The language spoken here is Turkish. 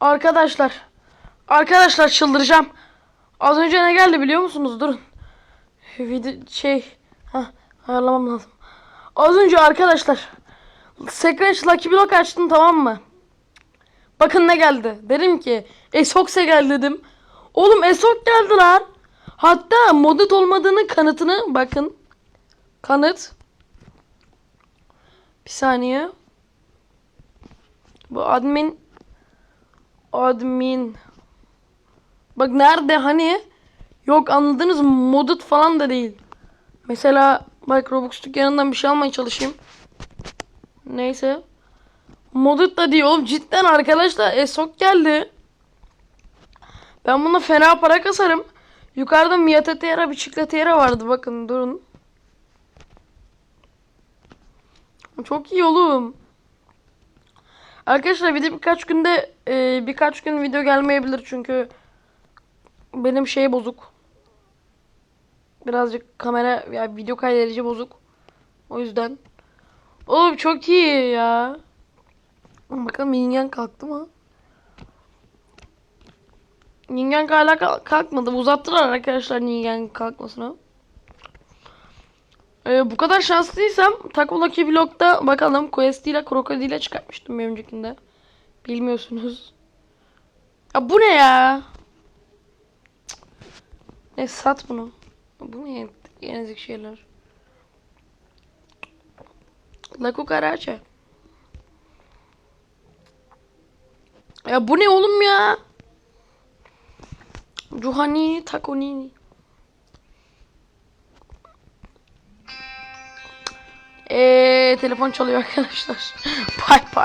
Arkadaşlar. Arkadaşlar çıldıracağım. Az önce ne geldi biliyor musunuz? Durun. Şey. ha ayarlamam lazım. Az önce arkadaşlar. Scratch Lucky Block açtım tamam mı? Bakın ne geldi. Dedim ki Esokse geldi dedim. Oğlum Esok geldi lan. Hatta modit olmadığının kanıtını bakın. Kanıt. Bir saniye. Bu admin admin Bak nerede hani yok anladınız mı? Modit falan da değil. Mesela bak Robux dükkanından bir şey almaya çalışayım. Neyse. Modit da değil oğlum cidden arkadaşlar Esok geldi. Ben buna fena para kasarım. Yukarıda Miatetera Biçikletera vardı bakın durun. Çok iyi oğlum. Arkadaşlar bir de birkaç günde e, birkaç gün video gelmeyebilir çünkü benim şey bozuk. Birazcık kamera ya video kaydedici bozuk. O yüzden. Oğlum çok iyi ya. Bakalım Ningen kalktı mı? Ningen hala kalk- kalkmadı. Uzattılar arkadaşlar Ningen kalkmasını. Ee, bu kadar şanslıysam Taco Lucky Block'ta bakalım Quest ile Krokodil'e çıkartmıştım bir öncekinde. Bilmiyorsunuz. Ya bu ne ya? Ne sat bunu. Bu ne genezik şeyler. La cucaracha. Ya bu ne oğlum ya? Cuhanini takonini. Eee telefon çalıyor arkadaşlar. Bye bye.